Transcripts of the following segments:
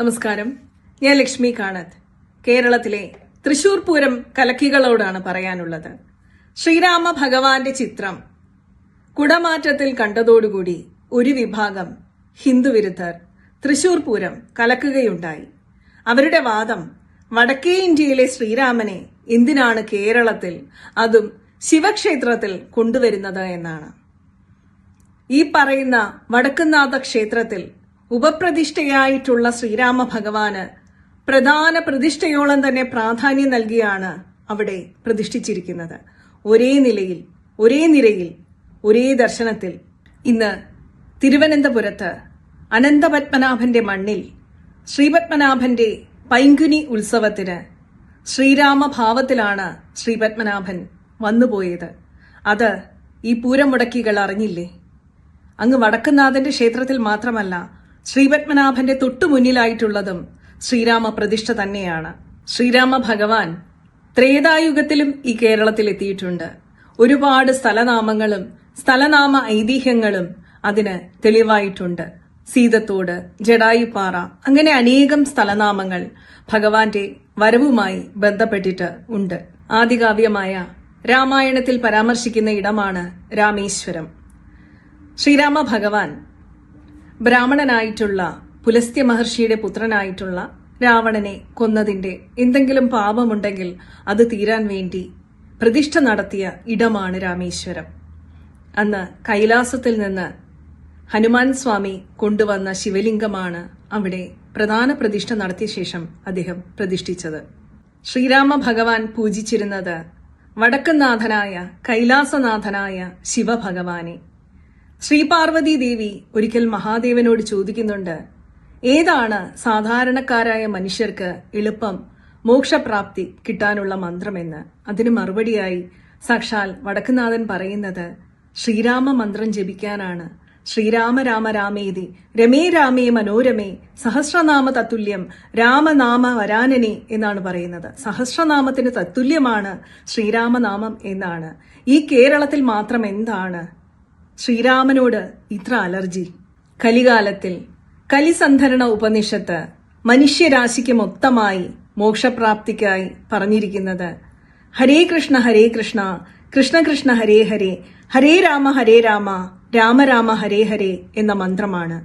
നമസ്കാരം. ഞാൻ ലക്ഷ്മി കാണത്ത്. കേരളത്തിലെ തൃശൂർ പൂരം കലക്കികളോടാണ് പറയാനുള്ളത്. ശ്രീരാമ ഭഗവാന്റെ ചിത്രം കുടമാറ്റത്തിൽ കണ്ടതോടുകൂടി ഒരു വിഭാഗം ഹിന്ദുവിരുദ്ധർ തൃശൂർ പൂരം കലക്കുകയുണ്ടായി. അവരുടെ വാദം വടക്കേ ഇന്ത്യയിലെ ശ്രീരാമനെ എന്തിനാണ് കേരളത്തിൽ അതും ശിവക്ഷേത്രത്തിൽ കൊണ്ടുവരുന്നത് എന്നാണ്. ഈ പറയുന്ന വടക്കുന്നാഥ ക്ഷേത്രത്തിൽ ഉപപ്രതിഷ്ഠയായിട്ടുള്ള ശ്രീരാമ ഭഗവാന് പ്രധാന പ്രതിഷ്ഠയോളം തന്നെ പ്രാധാന്യം നൽകിയാണ് അവിടെ പ്രതിഷ്ഠിച്ചിരിക്കുന്നത്. ഒരേ നിലയിൽ ഒരേ നിരയിൽ ഒരേ ദർശനത്തിൽ ഇന്ന് തിരുവനന്തപുരത്ത് അനന്തപത്മനാഭന്റെ മണ്ണിൽ ശ്രീപത്മനാഭന്റെ പൈങ്കുനി ഉത്സവത്തിന് ശ്രീരാമ ഭാവത്തിലാണ് ശ്രീപത്മനാഭൻ വന്നുപോയത്. അത് ഈ പൂരമുടക്കികൾ അറിഞ്ഞില്ലേ? അങ്ങ് വടക്കുന്നാഥന്റെ ക്ഷേത്രത്തിൽ മാത്രമല്ല ശ്രീപത്മനാഭന്റെ തൊട്ടുമുന്നിലായിട്ടുള്ളതും ശ്രീരാമ പ്രതിഷ്ഠ തന്നെയാണ്. ശ്രീരാമ ഭഗവാൻ ത്രേതായുഗത്തിലും ഈ കേരളത്തിൽ എത്തിയിട്ടുണ്ട് ഒരുപാട് സ്ഥലനാമങ്ങളും സ്ഥലനാമ ഐതിഹ്യങ്ങളും അതിന് തെളിവായിട്ടുണ്ട്. സീതത്തോട് ജഡായുപ്പാറ അങ്ങനെ അനേകം സ്ഥലനാമങ്ങൾ ഭഗവാന്റെ വരവുമായി ബന്ധപ്പെട്ടിട്ട് ഉണ്ട്. ആദികാവ്യമായ രാമായണത്തിൽ പരാമർശിക്കുന്ന ഇടമാണ് രാമേശ്വരം. ശ്രീരാമ ഭഗവാൻ ബ്രാഹ്മണനായിട്ടുള്ള പുലസ്ത്യ മഹർഷിയുടെ പുത്രനായിട്ടുള്ള രാവണനെ കൊന്നതിന്റെ എന്തെങ്കിലും പാപമുണ്ടെങ്കിൽ അത് തീരാൻ വേണ്ടി പ്രതിഷ്ഠ നടത്തിയ ഇടമാണ് രാമേശ്വരം. അന്ന് കൈലാസത്തിൽ നിന്ന് ഹനുമാൻ സ്വാമി കൊണ്ടുവന്ന ശിവലിംഗമാണ് അവിടെ പ്രധാന പ്രതിഷ്ഠ നടത്തിയ ശേഷം അദ്ദേഹം പ്രതിഷ്ഠിച്ചത്. ശ്രീരാമ ഭഗവാൻ പൂജിച്ചിരുന്നത് വടക്കുനാഥനായ കൈലാസനാഥനായ ശിവഭഗവാനെ. ശ്രീപാർവതി ദേവി ഒരിക്കൽ മഹാദേവനോട് ചോദിക്കുന്നുണ്ട് ഏതാണ് സാധാരണക്കാരായ മനുഷ്യർക്ക് എളുപ്പം മോക്ഷപ്രാപ്തി കിട്ടാനുള്ള മന്ത്രമെന്ന്? അതിന് മറുപടിയായി സാക്ഷാൽ വടക്കുനാഥൻ പറയുന്നത് ശ്രീരാമ മന്ത്രം ജപിക്കാനാണ്. ശ്രീരാമ രാമ രാമേതി രമേ രാമേ മനോരമേ സഹസ്രനാമ തത്തുല്യം രാമനാമ വരാനനെ എന്നാണ് പറയുന്നത്. സഹസ്രനാമത്തിന് തത്തുല്യമാണ് ശ്രീരാമനാമം എന്നാണ്. ഈ കേരളത്തിൽ മാത്രം എന്താണ് ശ്രീരാമനോട് ഇത്ര അലർജി. കലികാലത്തിൽ കലിസന്ധരണ ഉപനിഷത്ത് മനുഷ്യരാശിക്ക് മൊത്തമായി മോക്ഷപ്രാപ്തിക്കായി പറഞ്ഞിരിക്കുന്നത് ഹരേ കൃഷ്ണ ഹരേ കൃഷ്ണ കൃഷ്ണ കൃഷ്ണ ഹരേ ഹരേ ഹരേ രാമ ഹരേ രാമ രാമ രാമ ഹരേ ഹരേ എന്ന മന്ത്രമാണ്.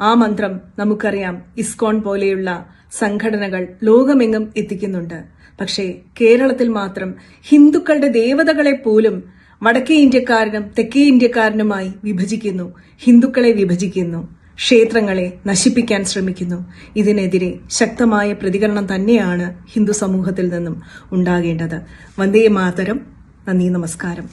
ആ മന്ത്രം നമുക്കറിയാം ഇസ്കോൺ പോലെയുള്ള സംഘടനകൾ ലോകമെങ്ങും എത്തിക്കുന്നുണ്ട്. പക്ഷേ കേരളത്തിൽ മാത്രം ഹിന്ദുക്കളുടെ ദേവതകളെ പോലും വടക്കേ ഇന്ത്യക്കാരനും തെക്കേ ഇന്ത്യക്കാരനുമായി വിഭജിക്കുന്നു. ഹിന്ദുക്കളെ വിഭജിക്കുന്നു. ക്ഷേത്രങ്ങളെ നശിപ്പിക്കാൻ ശ്രമിക്കുന്നു. ഇതിനെതിരെ ശക്തമായ പ്രതികരണം തന്നെയാണ് ഹിന്ദു സമൂഹത്തിൽ നിന്നും ഉണ്ടാകേണ്ടത്. വന്ദേ മാതരം. നന്ദി നമസ്കാരം.